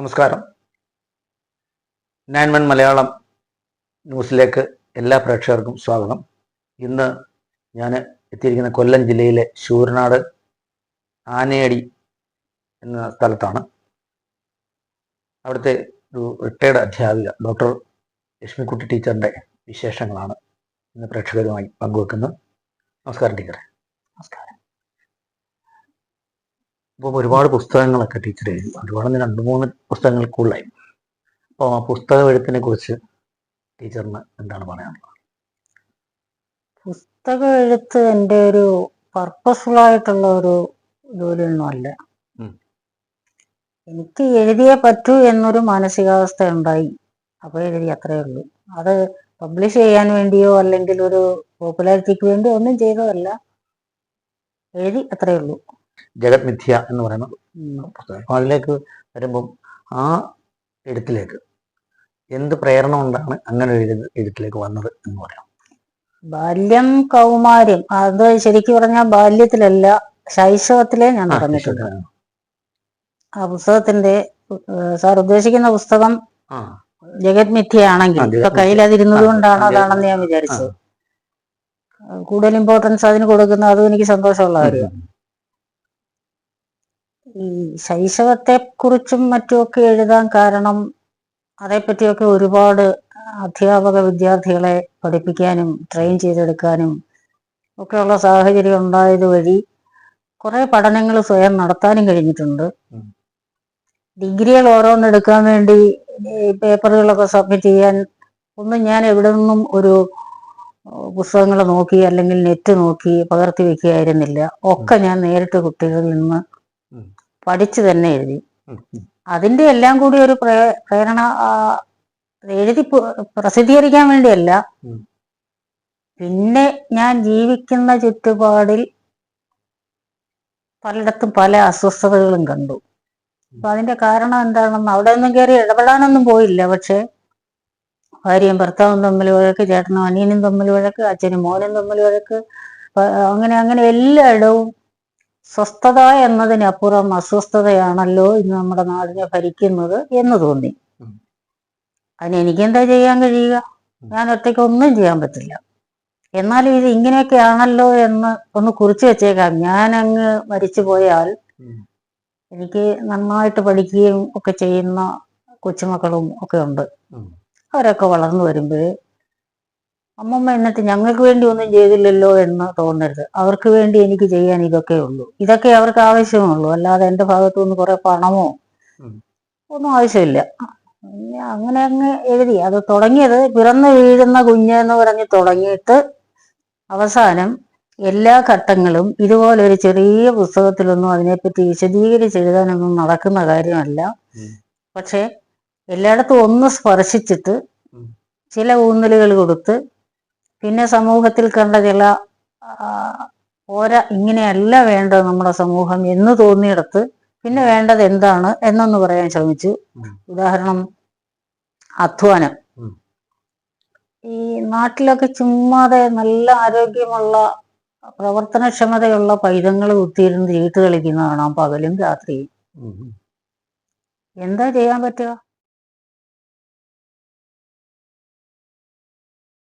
നമസ്കാരം. Nine one Malayalam ന്യൂസിലേക്ക് എല്ലാ പ്രേക്ഷകർക്കും സ്വാഗതം. ഇന്ന് ഞാൻ എത്തിയിരിക്കുന്ന കൊല്ലം ജില്ലയിലെ ശൂരനാട് ആനയടി എന്ന സ്ഥലത്താണ്. അവിടുത്തെ ഒരു റിട്ടയർഡ് അധ്യാപിക ഡോക്ടർ ലക്ഷ്മിക്കുട്ടി ടീച്ചറിന്റെ വിശേഷങ്ങളാണ് ഇന്ന് പ്രേക്ഷകരുമായി പങ്കുവെക്കുന്നത്. നമസ്കാരം ടീച്ചറെ. നമസ്കാരം. അപ്പോൾ ഒരുപാട് പുസ്തകങ്ങളൊക്കെ ടീച്ചർ എഴുതി ഒരുപാട് രണ്ട് മൂന്ന് പുസ്തകങ്ങൾ കൂടുതലായി. അപ്പോൾ ആ പുസ്തക എഴുത്തിനെ കുറിച്ച് ടീച്ചറിന് എന്താണ് പറയാനുള്ളത്? പുസ്തക എഴുത്ത് എന്റെ ഒരു പർപ്പസ്ഫുൾ ആയിട്ടുള്ള ഒരു ജോലിയൊന്നും അല്ല. എനിക്ക് എഴുതിയേ പറ്റൂ എന്നൊരു മാനസികാവസ്ഥ ഉണ്ടായി. അപ്പോൾ എഴുതി അത്രയേ ഉള്ളൂ. അത് പബ്ലിഷ് ചെയ്യാൻ വേണ്ടിയോ അല്ലെങ്കിൽ ഒരു പോപ്പുലാരിറ്റിക്ക് വേണ്ടിയോ ഒന്നും ചെയ്തതല്ല. എഴുതി അത്രയേ ഉള്ളൂ. ജഗത് മിഥ്യ എന്ന് പറയുന്ന. പുസ്തകം. അപ്പോൾ അതിലേക്ക് വരുമ്പം ആ എഴുത്തിലേക്ക് എന്ത് പ്രേരണ കൊണ്ടാണ് അങ്ങനെ ഒരു എഴുത്ത് എഴുത്തിലേക്ക് വന്നത് എന്ന് പറയാം. ബാല്യം കൗമാര്യം അത് ശരിക്കും പറഞ്ഞാൽ ബാല്യത്തിലല്ല ശൈശവത്തിലേ ഞാൻ പറഞ്ഞിട്ടുണ്ട് ആ പുസ്തകത്തിന്റെ സാർ ഉദ്ദേശിക്കുന്ന പുസ്തകം ജഗത് മിഥ്യയാണെങ്കിൽ ഇപ്പൊ. കയ്യിലതിരുന്നത് കൊണ്ടാണ് അതാണെന്ന് ഞാൻ വിചാരിച്ചത്. കൂടുതൽ ഇമ്പോർട്ടൻസ് അതിന് കൊടുക്കുന്ന അതും എനിക്ക് സന്തോഷമുള്ള കാര്യമാണ്. ഈ ശൈശവത്തെ കുറിച്ചും മറ്റുമൊക്കെ എഴുതാൻ കാരണം അതേപ്പറ്റിയൊക്കെ ഒരുപാട് അധ്യാപക വിദ്യാർത്ഥികളെ പഠിപ്പിക്കാനും ട്രെയിൻ ചെയ്തെടുക്കാനും ഒക്കെയുള്ള സാഹചര്യം ഉണ്ടായത് വഴി കുറെ പഠനങ്ങൾ സ്വയം നടത്താനും കഴിഞ്ഞിട്ടുണ്ട്. ഡിഗ്രികൾ ഓരോന്നെടുക്കാൻ വേണ്ടി പേപ്പറുകളൊക്കെ സബ്മിറ്റ് ചെയ്യാൻ ഒന്നും ഞാൻ എവിടെ നിന്നും ഒരു പുസ്തകങ്ങൾ നോക്കി അല്ലെങ്കിൽ നെറ്റ് നോക്കി പകർത്തി വെക്കുകയായിരുന്നില്ല. ഒക്കെ ഞാൻ നേരിട്ട് കുട്ടികളിൽ നിന്ന്. പഠിച്ചു തന്നെ എഴുതി. അതിന്റെ എല്ലാം കൂടി ഒരു പ്രേരണ എഴുതി പ്രസിദ്ധീകരിക്കാൻ വേണ്ടിയല്ല. പിന്നെ ഞാൻ ജീവിക്കുന്ന ചുറ്റുപാടിൽ പലയിടത്തും പല അസ്വസ്ഥതകളും കണ്ടു. അപ്പൊ അതിന്റെ കാരണം എന്താണെന്ന് അവിടെ ഒന്നും കയറി ഇടപെടാനൊന്നും പോയില്ല. പക്ഷെ ഭാര്യയും ഭർത്താവും തമ്മിൽ വഴക്ക് ചേട്ടനും അനിയനും തമ്മിൽ വഴക്ക് അച്ഛനും മോനും തമ്മിൽ വഴക്ക് അങ്ങനെ അങ്ങനെ എല്ലായിടവും സ്വസ്ഥത എന്നതിനപ്പുറം അസ്വസ്ഥതയാണല്ലോ ഇന്ന് നമ്മുടെ നാടിനെ ഭരിക്കുന്നത് എന്ന് തോന്നി. അതിന് എനിക്കെന്താ ചെയ്യാൻ കഴിയുക? ഞാൻ ഒറ്റയ്ക്ക് ഒന്നും ചെയ്യാൻ പറ്റില്ല. എന്നാലും ഇത് ഇങ്ങനെയൊക്കെ ആണല്ലോ എന്ന് ഒന്ന് കുറിച്ച് വെച്ചേക്കാം. ഞാൻ അങ്ങ് മരിച്ചു പോയാൽ എനിക്ക് നന്നായിട്ട് പഠിക്കുകയും ഒക്കെ ചെയ്യുന്ന കൊച്ചുമക്കളും ഒക്കെ ഉണ്ട്. അവരൊക്കെ വളർന്നു വരുമ്പോൾ അമ്മമ്മ എന്നിട്ട് ഞങ്ങൾക്ക് വേണ്ടി ഒന്നും ചെയ്തില്ലല്ലോ എന്ന് തോന്നരുത്. അവർക്ക് വേണ്ടി എനിക്ക് ചെയ്യാൻ ഇതൊക്കെ ഉള്ളൂ. ഇതൊക്കെ അവർക്ക് ആവശ്യമുള്ളൂ. അല്ലാതെ എന്റെ ഭാഗത്തു നിന്ന് കുറെ പണമോ ഒന്നും ആവശ്യമില്ല. അങ്ങനെ അങ്ങ് എഴുതി. അത് തുടങ്ങിയത് പിറന്നു വീഴുന്ന കുഞ്ഞ് എന്ന് പറഞ്ഞ് തുടങ്ങിയിട്ട് അവസാനം എല്ലാ ഘട്ടങ്ങളും ഇതുപോലെ ഒരു ചെറിയ പുസ്തകത്തിലൊന്നും അതിനെപ്പറ്റി വിശദീകരിച്ച് എഴുതാനൊന്നും നടക്കുന്ന കാര്യമല്ല. പക്ഷെ എല്ലായിടത്തും ഒന്ന് സ്പർശിച്ചിട്ട് ചില ഊന്നലുകൾ കൊടുത്ത് പിന്നെ സമൂഹത്തിൽ കണ്ട ചില ഓര പോരാ ഇങ്ങനെയല്ല വേണ്ടത് നമ്മുടെ സമൂഹം എന്ന് തോന്നിയിടത്ത് പിന്നെ വേണ്ടത് എന്താണ് എന്നൊന്ന് പറയാൻ ശ്രമിച്ചു. ഉദാഹരണം അധ്വാനം. ഈ നാട്ടിലൊക്കെ ചുമ്മാതെ നല്ല ആരോഗ്യമുള്ള പ്രവർത്തനക്ഷമതയുള്ള പൈതങ്ങൾ കുത്തിയിരുന്ന് ചീട്ട് കളിക്കുന്ന കാണാം പകലും രാത്രിയും. എന്താ ചെയ്യാൻ പറ്റുക?